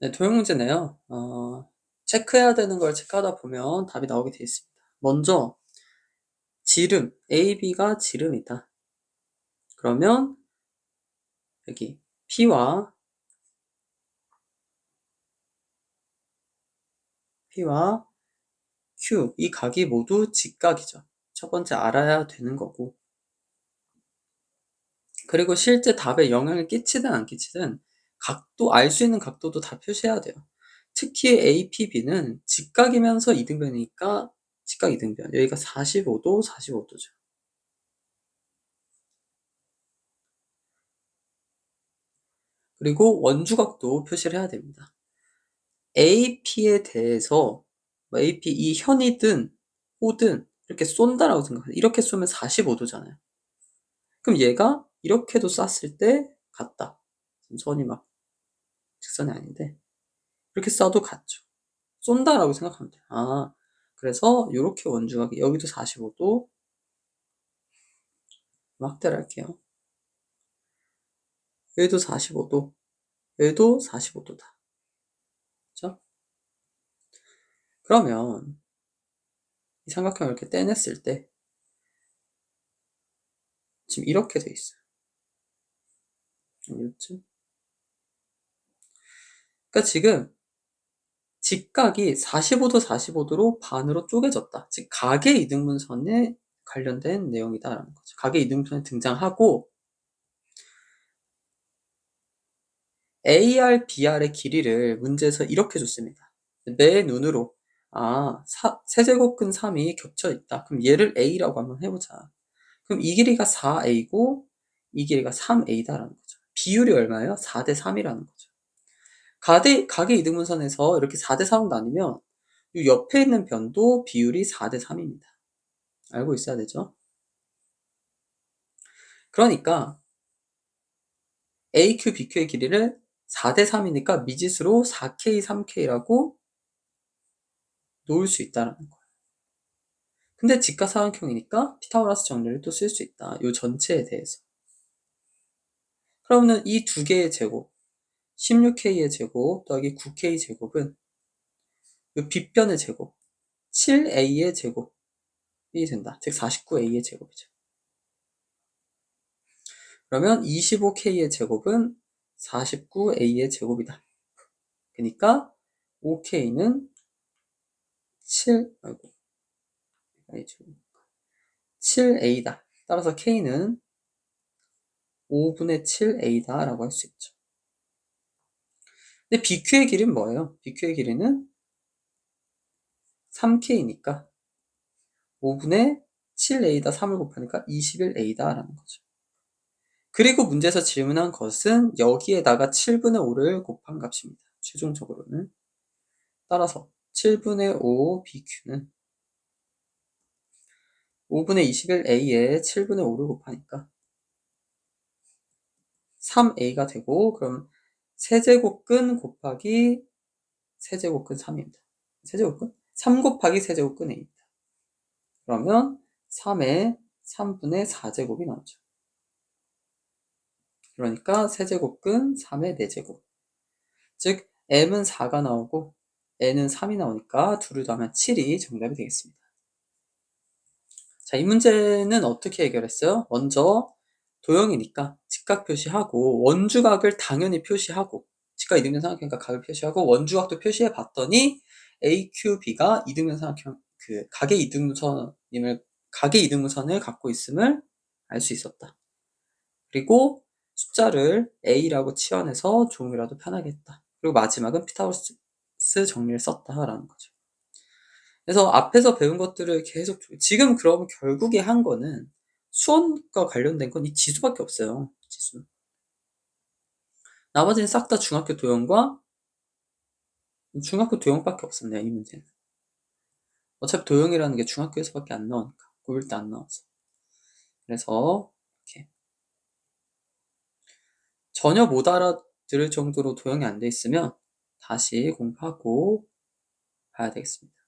네, 도형 문제네요. 어, 체크해야 되는 걸 체크하다 보면 답이 나오게 되어 있습니다. 먼저 지름, AB가 지름이다. 그러면 여기 P와 P와 Q 이 각이 모두 직각이죠. 첫 번째 알아야 되는 거고 그리고 실제 답에 영향을 끼치든 안 끼치든 각도 알 수 있는 각도도 다 표시해야 돼요. 특히 APB는 직각이면서 이등변이니까 직각 이등변 여기가 45도 45도죠. 그리고 원주각도 표시를 해야 됩니다. AP에 대해서 뭐 AP 이 현이든 호든 이렇게 쏜다라고 생각해요. 이렇게 쏘면 45도잖아요. 그럼 얘가 이렇게도 쐈을 때 같다. 선이 막 직선이 아닌데 이렇게 쏴도 같죠. 쏜다라고 생각하면 돼요. 아 그래서 이렇게 원주각이 여기도 45도 확대를 할게요. 여기도 45도 여기도 45도다. 그렇죠? 그러면 이 삼각형을 이렇게 떼냈을 때 지금 이렇게 돼 있어요. 이렇죠? 그러니까 지금 직각이 45도 45도로 반으로 쪼개졌다. 즉 각의 이등분선에 관련된 내용이다라는 거죠. 각의 이등분선이 등장하고 AR, BR의 길이를 문제에서 이렇게 줬습니다. 내 눈으로 아, 사, 세제곱근 3이 겹쳐 있다. 그럼 얘를 A라고 한번 해보자. 그럼 이 길이가 4A고 이 길이가 3A다라는 거죠. 비율이 얼마예요? 4대 3이라는 거죠. 가대, 각의 이등분선에서 이렇게 4대 3으로 나뉘면 이 옆에 있는 변도 비율이 4대 3입니다. 알고 있어야 되죠? 그러니까 AQ, BQ의 길이를 4대 3이니까 미지수로 4K, 3K라고 놓을 수 있다는 거예요. 근데 직각 사각형이니까 피타고라스 정리를 또 쓸 수 있다. 이 전체에 대해서. 그러면 이두 개의 제곱, 16K의 제곱 더하기 9K 제곱은 이 빗변의 제곱, 7A의 제곱이 된다. 즉 49A의 제곱이죠. 그러면 25K의 제곱은 49A의 제곱이다. 그러니까 5K는 7, 아이고, 7A다. 따라서 K는 5분의 7A다 라고 할 수 있죠. 근데 BQ의 길이는 뭐예요? BQ의 길이는 3K니까 5분의 7A다 3을 곱하니까 21A다 라는 거죠. 그리고 문제에서 질문한 것은 여기에다가 7분의 5를 곱한 값입니다. 최종적으로는. 따라서 7분의 5 BQ는 5분의 21A에 7분의 5를 곱하니까 3A가 되고 그럼 세제곱근 곱하기 세제곱근 3입니다. 세제곱근? 3 곱하기 세제곱근 A입니다. 그러면 3에 3분의 4제곱이 나오죠. 그러니까 세제곱근 3의 4제곱. 즉 m은 4가 나오고 n은 3이 나오니까 둘을 더하면 7이 정답이 되겠습니다. 자, 이 문제는 어떻게 해결했어요? 먼저 도형이니까 직각 표시하고 원주각을 당연히 표시하고 직각 이등변 삼각형이니까 각을 표시하고 원주각도 표시해 봤더니 AQB가 이등변 삼각형 그 각의 이등분선임을 각의 이등분선을 갖고 있음을 알 수 있었다. 그리고 숫자를 A라고 치환해서 종이라도 편하게 했다. 그리고 마지막은 피타고라스 정리를 썼다라는 거죠. 그래서 앞에서 배운 것들을 계속 지금 그럼 결국에 한 거는 수원과 관련된 건 이 지수밖에 없어요. 지수. 나머지는 싹 다 중학교 도형과 중학교 도형밖에 없었네요. 이 문제는. 어차피 도형이라는 게 중학교에서밖에 안 나오니까 고1 때안 나와서. 그래서 이렇게 전혀 못 알아들을 정도로 도형이 안 돼 있으면 다시 공부하고 봐야 되겠습니다.